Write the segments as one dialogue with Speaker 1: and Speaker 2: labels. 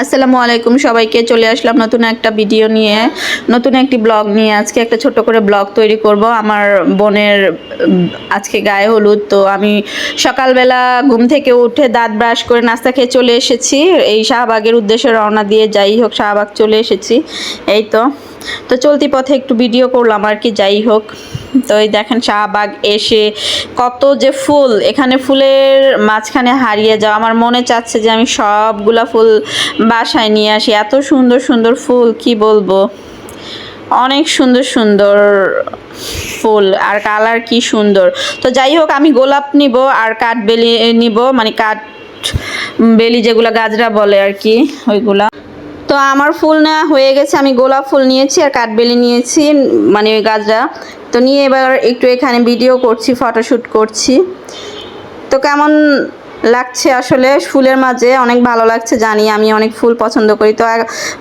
Speaker 1: আসসালামু আলাইকুম সবাইকে, চলে আসলাম নতুন একটা ভিডিও নিয়ে, নতুন একটি ব্লগ নিয়ে। আজকে একটা ছোট করে ব্লগ তৈরি করব। আমার বোনের আজকে গায়ে হলুদ, তো আমি সকালবেলা ঘুম থেকে উঠে দাঁত ব্রাশ করে নাস্তা খেয়ে চলে এসেছি। এই শাহবাগের উদ্দেশ্যে রওনা দিয়ে যাই হোক, শাহবাগ চলে এসেছি। এই তো তো চলতি পথে একটু ভিডিও করলাম আর কি, যাই হোক। তো এই দেখেন শাহবাগ এসে কত যে ফুল, এখানে ফুলের মাঝখানে হারিয়ে যাওয়া। আমার মনে চাচ্ছে যে আমি সবগুলা ফুল বাসায় নিয়ে আসি। এত সুন্দর সুন্দর ফুল, কি বলব? অনেক সুন্দর সুন্দর ফুল। আর কালার কি সুন্দর। তো যাই হোক, আমি গোলাপ নিব আর কাঠ বেলি নিব মানে কাঠ বেলি যেগুলো গাজরা বলে আর কি, ওইগুলা। তো আমার ফুল না হয়ে গেছে। আমি গোলাপ ফুল নিয়েছি আর কাঠবেলি নিয়েছি মানে ওই গাছটা তো নিয়ে এবার একটু এখানে ভিডিও করছি ফটোশ্যুট করছি। তো কেমন লাগছে আসলে? ফুলের মাঝে অনেক ভালো লাগছে জানি, আমি অনেক ফুল পছন্দ করি। তো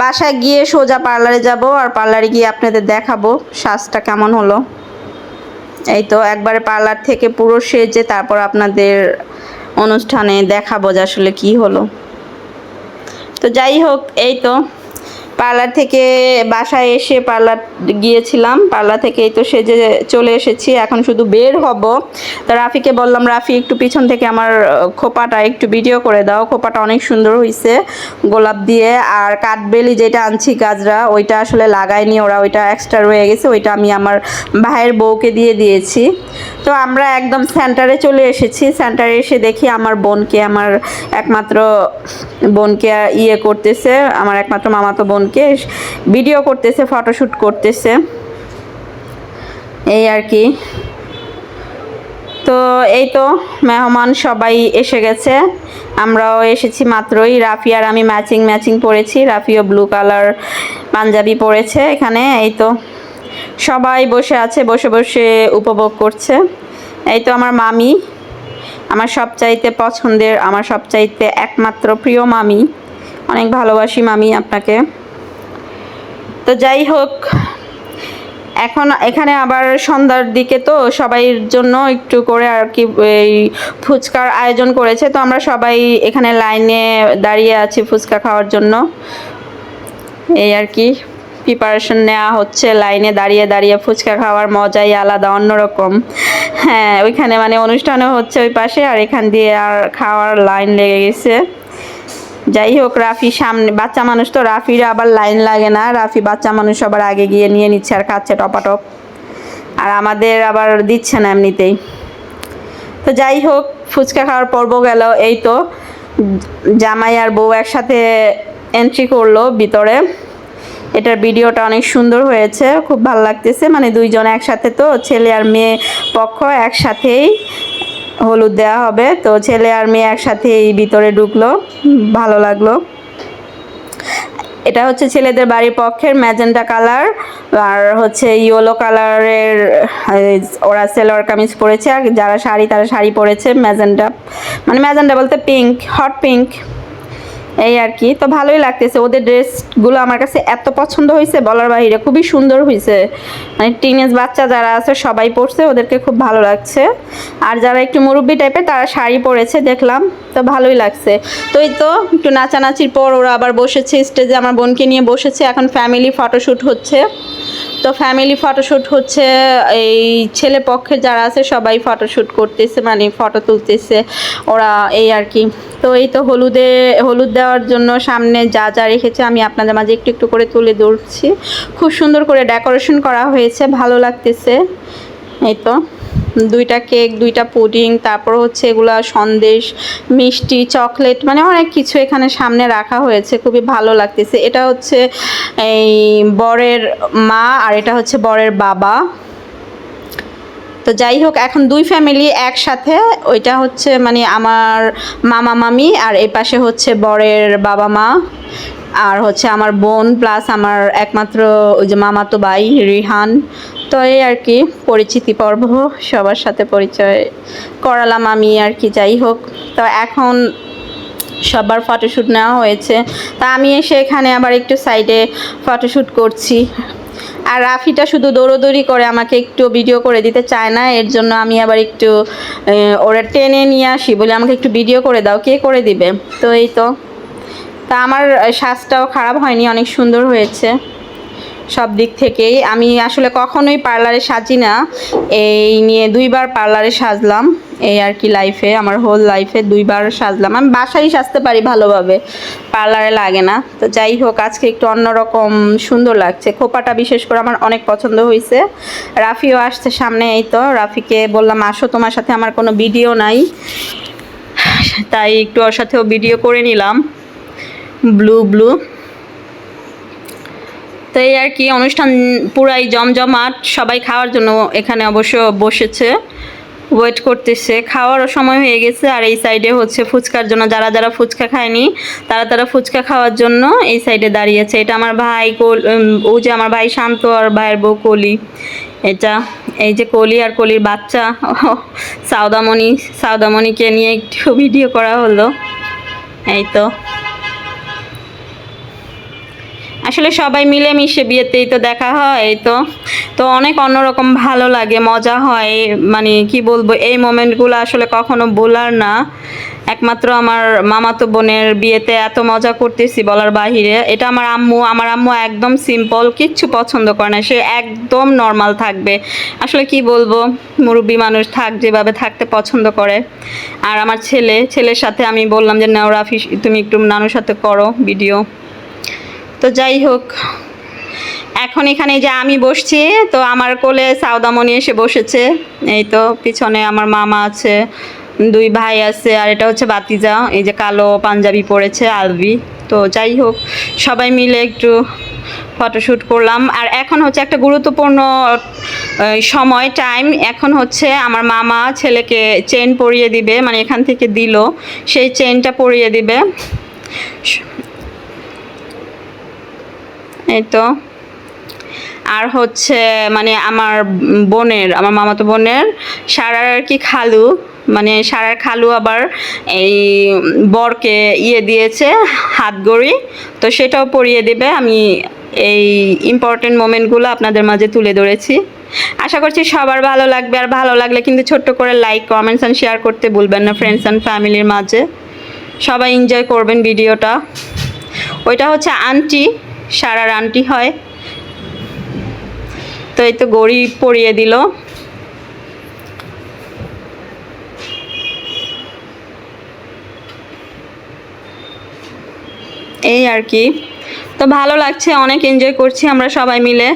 Speaker 1: বাসায় গিয়ে সোজা পার্লারে যাব আর পার্লারে গিয়ে আপনাদের দেখাবো সাজটা কেমন হলো। এই তো একবারে পার্লার থেকে পুরো সেজে তারপর আপনাদের অনুষ্ঠানে দেখাবো যে আসলে কি হলো। তো যাই হোক, এই তো পার্লার থেকে বাসায় এসে পার্লার গিয়েছিলাম। পার্লার থেকে এই তো সেজে চলে এসেছি, এখন শুধু বের হব। তো রাফিকে বললাম, রাফি, একটু পিছন থেকে আমার খোপাটা একটু ভিডিও করে দাও। খোপাটা অনেক সুন্দর হয়েছে গোলাপ দিয়ে। আর কাঠবেলি যেটা আনছি গাজরা, ওইটা আসলে লাগাইনি ওরা, ওইটা এক্সট্রা রয়ে গেছে, ওইটা আমি আমার ভাইয়ের বউকে দিয়ে দিয়েছি। তো আমরা একদম সেন্টারে চলে এসেছি। সেন্টারে এসে দেখি আমার বোনকে, আমার একমাত্র বোনকে ইয়ে করতেছে। আমার একমাত্র মামাতো বোনকে ভিডিও করতেছে ফটোশ্যুট করতেছে। এই আর কি। তো এই তো, মেহমান সবাই এসে গেছে। আমরাও এসেছি মাত্রই। রাফি আর আমি ম্যাচিং ম্যাচিং পরেছি রাফিও ব্লু কালার পাঞ্জাবি পরেছে এখানে। এই তো, সবাই বসে আছে, বসে বসে উপভোগ করছে। এই তো আমার মামি। আমার সবচাইতে পছন্দের, আমার সবচাইতে একমাত্র প্রিয় মামি। অনেক ভালোবাসি মামি আপনাকে। তো যাই হোক, এখন এখানে আবার সন্ধ্যার দিকে তো সবাইয়ের জন্য একটু করে আর কি, এই ফুচকার আয়োজন করেছে। তো আমরা সবাই এখানে লাইনে দাঁড়িয়ে আছি ফুচকা খাওয়ার জন্য। এই আর কি প্রিপারেশন নেওয়া হচ্ছে, লাইনে দাঁড়িয়ে দাঁড়িয়ে ফুচকা খাওয়ার মজাই আলাদা, অন্যরকম। হ্যাঁ ওইখানে মানে অনুষ্ঠানও হচ্ছে ওই পাশে, আর এখান দিয়ে আর খাওয়ার লাইন লেগে গেছে। যাই হোক, রাফি সামনে বাচ্চা মানুষ তো রাফির আবার লাইন লাগে না। রাফি বাচ্চা মানুষ সবার আগে গিয়ে নিয়ে নিচ্ছে আর খাচ্ছে টপাটপ। আর আমাদের আবার দিচ্ছে না এমনিতেই। তো যাই হোক, ফুচকা খাওয়ার পর্ব গেল এই তো। জামাই আর বউ একসাথে এন্ট্রি করল ভিতরে। এটার ভিডিওটা অনেক সুন্দর হয়েছে, খুব ভালো লাগতেছে। মানে দুইজন একসাথে তো, ছেলে আর মেয়ে পক্ষ একসাথেই। হলুদ দেওয়া হবে। তো ছেলে আর মেয়ে একসাথে এই ভিতরে ঢুকলো। ভালো লাগল। এটা হচ্ছে ছেলেদের বাড়ির পক্ষের ম্যাজেন্টা কালার। আর হচ্ছে ইয়েলো কালারের ওরা সেলোয়ার কামিজ পরেছে। আর যারা শাড়ি, তারা শাড়ি পরেছে ম্যাজেন্টা। মানে ম্যাজেন্টা বলতে পিঙ্ক হট পিঙ্ক এই আর কি। তো ভালোই লাগতেছে। ওদের ড্রেসগুলো আমার কাছে এত পছন্দ হয়েছে, বলার বাইরে খুবই সুন্দর হয়েছে। মানে টিনেজ বাচ্চা যারা আছে, সবাই পরছে, ওদেরকে খুব ভালো লাগছে। আর যারা একটু মুরব্বি টাইপের তারা শাড়ি পরেছে, দেখলাম। তো ভালোই লাগছে। তো এই তো, একটু নাচানাচির পর ওরা আবার বসেছে স্টেজে আমার বোনকে নিয়ে বসেছে। এখন ফ্যামিলি ফটোশ্যুট হচ্ছে। তো ফ্যামিলি ফটোশ্যুট হচ্ছে, এই ছেলে পক্ষে যারা আছে, সবাই ফটোশ্যুট করতেছে মানে ফটো তুলতেছে। ওরা এই আর কি। তো এই তো হলুদে, হলুদ দেওয়ার জন্য সামনে যা যা রেখেছে আমি আপনাদের মাঝে একটু একটু করে তুলে ধরছি। খুব সুন্দর করে ডেকোরেশন করা হয়েছে, ভালো লাগতেছে। এই তো, দুইটা কেক, দুইটা পুডিং, তারপর হচ্ছে এগুলা সন্দেশ, মিষ্টি, চকলেট মানে অনেক কিছু এখানে সামনে রাখা হয়েছে, খুবই ভালো লাগতেছে। এটা হচ্ছে এই বরের মা আর এটা হচ্ছে বরের বাবা। তো যাই হোক, এখন দুই ফ্যামিলি একসাথে। ওইটা হচ্ছে মানে আমার মামা মামি আর এই পাশে হচ্ছে বরের বাবা মা। আর হচ্ছে আমার বোন প্লাস আমার একমাত্র ওই যে মামাতো ভাই, রিহান। তো এই আর কি, পরিচিতি পর্ব, সবার সাথে পরিচয় করালাম আমি আর কি, যাই হোক। তো এখন সবার ফটোশ্যুট নেওয়া হয়েছে। তা আমি এসে এখানে আবার একটু সাইডে ফটোশ্যুট করছি। আর রাফিটা শুধু দৌড়োদৌড়ি করে আমাকে একটু ভিডিও করে দিতে চায় না, এর জন্য আমি আবার একটু ওরা টেনে নিয়ে আসি বলে আমাকে একটু ভিডিও করে দাও, কে করে দিবে? তো এই তো। তা আমার শ্বাসটাও খারাপ হয়নি, অনেক সুন্দর হয়েছে। সব দিক থেকেই। আমি আসলে কখনোই পার্লারে সাজি না। এই নিয়ে দুইবার পার্লারে সাজলাম। এই আর কি লাইফে আমার হোল লাইফে দুইবার সাজলাম। আমি বাসায় সাজতে পারি ভালোভাবে পার্লারে লাগে না। তো যাই হোক, আজকে একটু অন্যরকম সুন্দর লাগছে। খোপাটা বিশেষ করে আমার অনেক পছন্দ হয়েছে রাফিও আসছে সামনে, এই তো। রাফিকে বললাম, আসো, তোমার সাথে আমার কোনো ভিডিও নাই। তাই একটু ওর সাথেও ভিডিও করে নিলাম। ব্লু ব্লু তো এই আর কি, অনুষ্ঠান পুরাই জমজমাট, সবাই খাওয়ার জন্য এখানে অবশ্য বসেছে ওয়েট করতেছে। খাওয়ারও সময় হয়ে গেছে, আর এই সাইডে হচ্ছে ফুচকার জন্য যারা যারা ফুচকা খায়নি, তারা তারা ফুচকা খাওয়ার জন্য এই সাইডে দাঁড়িয়েছে এটা আমার ভাই কোল ও যে আমার ভাই শান্ত আর ভাইয়ের বউ কলি। এটা, এই যে কলি আর কলির বাচ্চা, সাউদামণি, সাউদামণিকে নিয়ে একটু ভিডিও করা হলো। এই তো। আসলে সবাই মিলেমিশে বিয়েতেই তো দেখা হয়, তো তো অনেক অন্যরকম ভালো লাগে, মজা হয় মানে কি বলব, এই মোমেন্টগুলো আসলে কখনো বলার না। একমাত্র আমার মামাতো বোনের বিয়েতে এত মজা করতেছি বলার বাহিরে, এটা আমার আম্মু আমার আম্মু একদম সিম্পল কিচ্ছু পছন্দ করে না, সে একদম নর্মাল থাকবে। আসলে কি বলব, মুরব্বী মানুষ থাক, যেভাবে থাকতে পছন্দ করে। আর আমার ছেলে, ছেলের সাথে আমি বললাম যে নাও রাফি তুমি একটু নানুর সাথে করো ভিডিও তো যাই হোক, এখন এখানে যে আমি বসছি, তো আমার কোলে সাউদামণি এসে বসেছে। এই তো পিছনে আমার মামা আছে, দুই ভাই আছে, আর এটা হচ্ছে বাতিজা এই যে কালো পাঞ্জাবি পরেছে আলবি তো যাই হোক, সবাই মিলে একটু ফটোশ্যুট করলাম। আর এখন হচ্ছে একটা গুরুত্বপূর্ণ সময়, টাইম। এখন হচ্ছে আমার মামা ছেলেকে চেন পরিয়ে দিবে মানে এখান থেকে দিল, সেই চেনটা পরিয়ে দিবে। এই তো। আর হচ্ছে মানে আমার বোনের, আমার মামাতো বোনের সারার আর কি খালু। মানে সারার খালু আবার এই বরকে ইয়ে দিয়েছে হাত গড়ি। তো সেটাও পরিয়ে দেবে। আমি এই ইম্পর্টেন্ট মোমেন্টগুলো আপনাদের মাঝে তুলে ধরেছি। আশা করছি সবার ভালো লাগবে আর ভালো লাগলে কিন্তু ছোট্ট করে লাইক কমেন্টস অ্যান্ড শেয়ার করতে ভুলবেন না ফ্রেন্ডস অ্যান্ড ফ্যামিলির মাঝে। সবাই এনজয় করবেন ভিডিওটা ওইটা হচ্ছে আন্টি সারার রানটি হয়। তো এই তো গড়ি পরিয়ে দিল। এই আর কি। তো ভালো লাগছে, অনেক এনজয় করছি আমরা সবাই মিলে।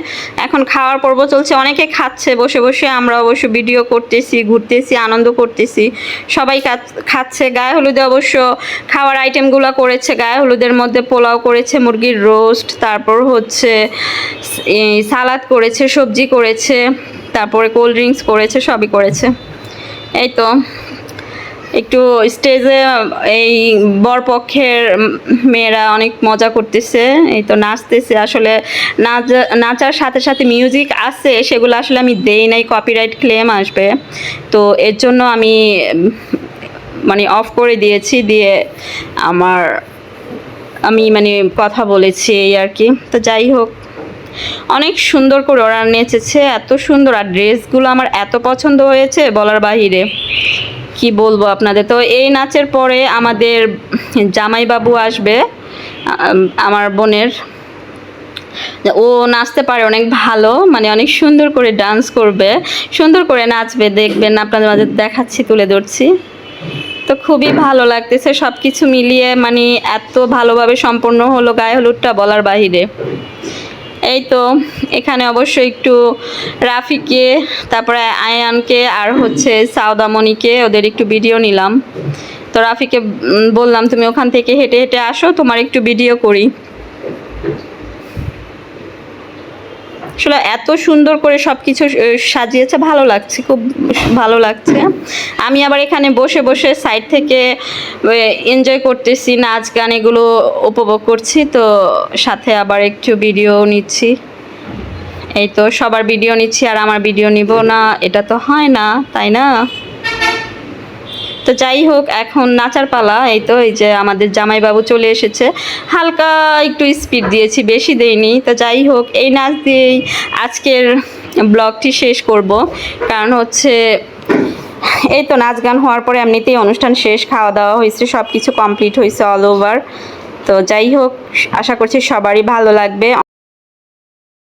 Speaker 1: এখন খাওয়ার পর্ব চলছে, অনেকে খাচ্ছে, বসে বসে আমরা অবশ্য ভিডিও করতেছি, ঘুরতেছি, আনন্দ করতেছি। সবাই খাচ্ছে, গায়ে হলুদে অবশ্য খাওয়ার আইটেমগুলো করেছে, গায়ে হলুদের মধ্যে পোলাও করেছে, মুরগির রোস্ট তারপর হচ্ছে সালাদ করেছে, সবজি করেছে, তারপরে কোল্ড ড্রিঙ্কস করেছে, সবই করেছে। এই তো। একটু স্টেজে এই বরপক্ষের মেয়েরা অনেক মজা করতেছে, এই তো নাচতেছে। আসলে নাচ, নাচার সাথে সাথে মিউজিক আছে, সেগুলো আসলে আমি দেই নাই কপিরাইট ক্লেম আসবে। তো এর জন্য আমি মানে অফ করে দিয়েছি, দিয়ে আমার, আমি মানে কথা বলেছি এই আর কি। তো যাই হোক, অনেক সুন্দর করে ওরা নেচেছে, এত সুন্দর। আর ড্রেসগুলো আমার এত পছন্দ হয়েছে, বলার বাহিরে। কি বলব আপনাদের? তো এই নাচের পরে আমাদের জামাইবাবু আসবে আমার বোনের। ও নাচতে পারে, অনেক ভালো মানে অনেক সুন্দর করে ডান্স করবে, সুন্দর করে নাচবে, দেখবেন আপনাদের মাঝে দেখাচ্ছি, তুলে ধরছি। তো খুবই ভালো লাগতেছে সব কিছু মিলিয়ে মানে এত ভালোভাবে সম্পন্ন হলো গায়ে হলুদটা বলার বাহিরে। এই তো, এখানে অবশ্যই একটু রাফিকে, তারপরে আয়ানকে আর হচ্ছে সাউদামণিকে ওদের একটু ভিডিও নিলাম। তো রাফিকে বললাম, তুমি ওখান থেকে হেঁটে হেঁটে আসো, তোমার একটু ভিডিও করি। আসলে এত সুন্দর করে সব কিছু সাজিয়েছে, ভালো লাগছে, খুব ভালো লাগছে। আমি আবার এখানে বসে বসে সাইড থেকে এনজয় করতেছি, নাচ গান এগুলো উপভোগ করছি, তো সাথে আবার একটু ভিডিও নিচ্ছি। এই তো সবার ভিডিও নিচ্ছি, আর আমার ভিডিও নিব না, এটা তো হয় না, তাই না? তো যাই হোক, এখন নাচার পালা। এই তো, এই যে আমাদের জামাইবাবু চলে এসেছে। হালকা একটু স্পিড দিয়েছি, বেশি দেইনি। তো যাই হোক, এই নাচ দিয়েই আজকের ব্লগটি শেষ করব। কারণ হচ্ছে, এই তো নাচ গান হওয়ার পরে এমনিতেই অনুষ্ঠান শেষ, খাওয়া দাওয়া হয়েছে সব কিছু কমপ্লিট হয়েছে অল ওভার তো যাই হোক, আশা করছি সবারই ভালো লাগবে।